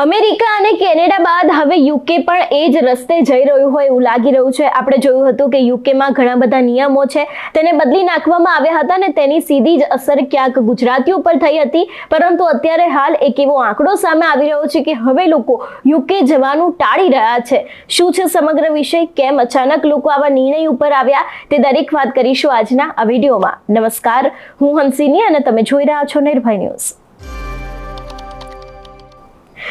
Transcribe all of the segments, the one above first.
America અને Canada બાદ હવે યુકે પણ એ જ રસ્તે જઈ રહ્યું હોય એવું લાગી રહ્યું છે. આપણે જોયું હતું કે યુકેમાં ઘણા બધા નિયમો છે. તેને બદલી નાખવામાં આવ્યા હતા ને તેની સીધી જ અસર ક્યાંક ગુજરાતીઓ પર થઈ હતી. પરંતુ અત્યારે હાલ એક એવો આંકડો સામે આવી રહ્યો છે કે હવે લોકો યુકે જવાનું ટાળી રહ્યા છે. શું છે સમગ્ર વિષય? કેમ અચાનક લોકો આવા નિર્ણય ઉપર આવ્યા? તે દરેક વાત કરીશું આજના આ વિડીયોમાં. નમસ્કાર. હું હંસિની અને તમે જોઈ રહ્યા છો નિર્ભય ન્યૂઝ.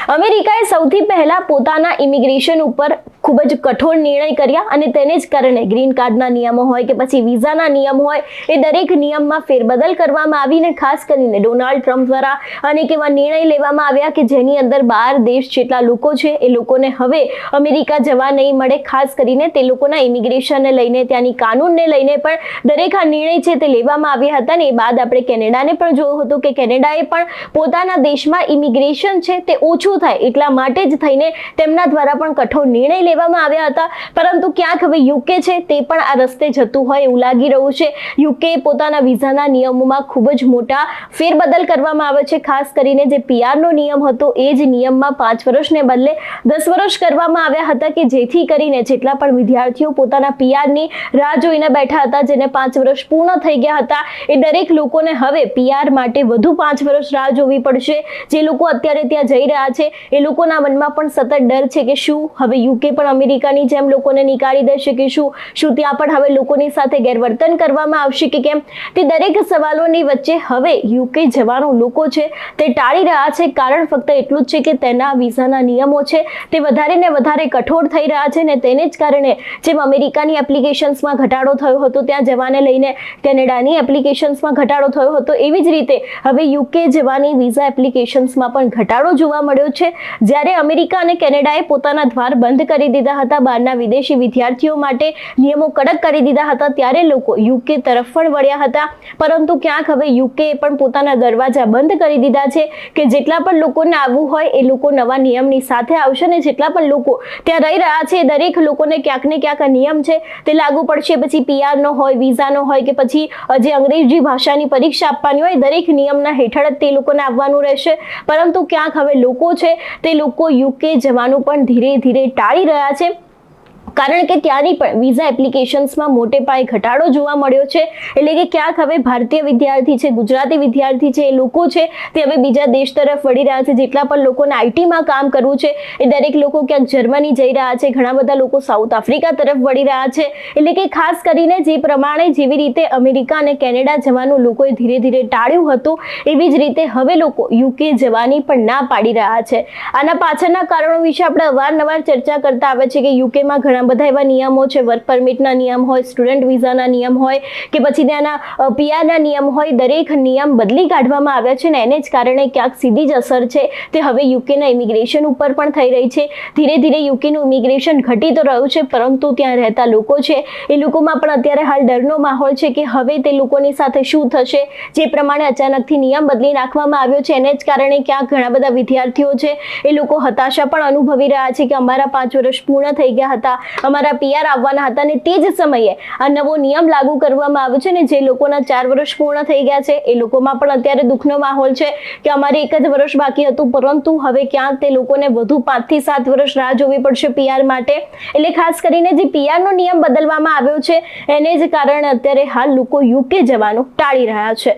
અમેરિકાએ સૌથી પહેલા પોતાના ઇમિગ્રેશન ઉપર ખૂબ જ કઠોર નિર્ણય કર્યા અને તેને જ કારણે ગ્રીન કાર્ડના નિયમો હોય કે પછી વિઝાના નિયમ હોય, એ દરેક નિયમમાં ફેરબદલ કરવામાં આવીને ખાસ કરીને ડોનાલ્ડ ટ્રમ્પ દ્વારા અનેક એવા નિર્ણય લેવામાં આવ્યા કે જેની અંદર બાર દેશ જેટલા લોકો છે, એ લોકોને હવે અમેરિકા જવા નહીં મળે. ખાસ કરીને તે લોકોના ઇમિગ્રેશનને લઈને, ત્યાંની કાનૂનને લઈને પણ દરેક આ નિર્ણય છે તે લેવામાં આવ્યા હતા ને એ બાદ આપણે કેનેડાને પણ જોયું હતું કે કેનેડાએ પણ પોતાના દેશમાં ઇમિગ્રેશન છે તે ઓછું થાય એટલા માટે જ થઈને તેમના દ્વારા પણ કઠોર નિર્ણય લેવામાં આવ્યા હતા. પરંતુ ક્યાંક હવે યુકે છે તે પણ આ રસ્તે જતું હોય એવું લાગી રહ્યું છે. યુકે પોતાના વિઝાના નિયમોમાં ખૂબ જ મોટા ફેરબદલ કરવામાં આવે છે. ખાસ કરીને જે પીઆરનો નિયમ હતો એ જ નિયમમાં પાંચ વર્ષને બદલે દસ વર્ષ કરવામાં આવ્યા હતા કે જેથી કરીને જેટલા પણ વિદ્યાર્થીઓ પોતાના પીઆરની રાહ જોઈને બેઠા હતા જેને પાંચ વર્ષ પૂર્ણ થઈ ગયા હતા, એ દરેક લોકોને હવે પીઆર માટે વધુ પાંચ વર્ષ રાહ જોવી પડશે. જે લોકો અત્યારે ત્યાં જઈ રહ્યા છે, એ લોકોના મનમાં પણ સતત ડર છે કે શું હવે યુકે પણ અમેરિકાની જેમ લોકોને નીકાળી દેશે કે શું? શું ત્યાં પણ હવે લોકોની સાથે ગેરવર્તન કરવામાં આવશે કે કેમ? તે દરેક સવાલોની વચ્ચે હવે યુકે જવાનો લોકો છે. તે ટાળી રહ્યા છે. કારણ ફક્ત એટલું જ છે કે તેના વિઝાના નિયમો છે. તે વધારે ને વધારે કઠોર થઈ રહ્યા છે ને તેને જ કારણે જેમ અમેરિકાની એપ્લિકેશન્સમાં ઘટાડો થયો હતો, ત્યાં જવાને લઈને કેનેડાની એપ્લિકેશન્સમાં ઘટાડો થયો હતો. એવી જ રીતે હવે યુકે જવાની વિઝા એપ્લિકેશન્સમાં પણ ઘટાડો જોવા મળ્યો છે. જ્યારે અમેરિકા અને કેનેડાએ પોતાના દ્વાર બંધ કરી દીધા હતા. બહારના વિદેશી વિદ્યાર્થીઓ માટે નિયમો કડક કરી દીધા હતા. ત્યારે લોકો યુકે તરફ પણ વળ્યા હતા. પરંતુ ક્યાંક હવે યુકે પણ પોતાના દરવાજા બંધ કરી દીધા છે કે જેટલા પણ લોકોને આવવું હોય એ લોકો નવા નિયમની સાથે આવશે ને જેટલા પણ લોકો ત્યાં રહી રહ્યા છે દરેક લોકોને ક્યાંક ને ક્યાંક નિયમ છે તે લાગુ પડશે. પછી પીઆર નો હોય વિઝાનો હોય કે પછી જે અંગ્રેજી ભાષાની પરીક્ષા આપવાની હોય દરેક નિયમના હેઠળ જ તે લોકોને આવવાનું રહેશે. પરંતુ ક્યાંક હવે લોકો છે તે લોકો યુકે જવાનું પણ ધીરે ધીરે ટાળી રહ્યા છે. કારણ કે ત્યાંની પણ વિઝા એપ્લિકેશન્સમાં મોટે પાયે ઘટાડો જોવા મળ્યો છે. એટલે કે ક્યાંક હવે ભારતીય વિદ્યાર્થી છે, ગુજરાતી વિદ્યાર્થી છે, એ લોકો છે, તે હવે બીજા દેશ તરફ વળી રહ્યા છે. જેટલા પણ લોકોને આઈટીમાં કામ કરવું છે, એ દરેક લોકો ક્યાંક જર્મની જઈ રહ્યા છે, ઘણા બધા લોકો સાઉથ આફ્રિકા તરફ વળી રહ્યા છે. એટલે કે ખાસ કરીને જે પ્રમાણે જેવી રીતે અમેરિકા અને કેનેડા જવાનું લોકોએ ધીરે ધીરે ટાળ્યું હતું, એવી જ રીતે હવે લોકો યુકે જવાની પણ ના પાડી રહ્યા છે. આના પાછળના કારણો વિશે આપણે અવારનવાર ચર્ચા કરતા આવે છે કે યુકેમાં ઘણા બધા એવા નિયમો છે વર્ક પરમિટના નિયમ હોય સ્ટુડન્ટ વિઝાના નિયમ હોય, કે પછી ત્યાંના પીઆરના નિયમ હોય, દરેક નિયમ બદલી કાઢવામાં આવ્યા છે ને એને જ કારણે ક્યાંક સીધી જ અસર છે. તે હવે યુકેના ઇમિગ્રેશન ઉપર પણ થઈ રહી છે. ધીરે ધીરે યુકેનું ઇમિગ્રેશન ઘટી તો રહ્યું છે, પરંતુ ત્યાં રહેતા લોકો છે, એ લોકોમાં પણ અત્યારે હાલ ડરનો માહોલ છે કે હવે તે લોકોની સાથે શું થશે? જે પ્રમાણે અચાનકથી નિયમ બદલી નાખવામાં આવ્યો છે, એને જ કારણે ક્યાંક ઘણા બધા વિદ્યાર્થીઓ છે, એ લોકો હતાશા પણ અનુભવી રહ્યા છે કે અમારા પાંચ વર્ષ પૂર્ણ થઈ ગયા હતા. અમારા પીઆર આવવાના હતા અને તે જ સમયે આ નવો નિયમ લાગુ કરવામાં આવ્યો છે ને જે લોકોના ચાર વર્ષ પૂર્ણ થઈ ગયા છે, એ લોકોમાં પણ અત્યારે દુઃખનો માહોલ છે કે અમારે એક જ વર્ષ બાકી હતું, પરંતુ હવે ક્યાં તે લોકોને વધુ પાંચથી સાત વર્ષ રાહ જોવી પડશે પીઆર માટે. એટલે ખાસ કરીને જે પીઆરનો નિયમ બદલવામાં આવ્યો છે, એને જ કારણે અત્યારે હાલ લોકો યુકે જવાનું ટાળી રહ્યા છે.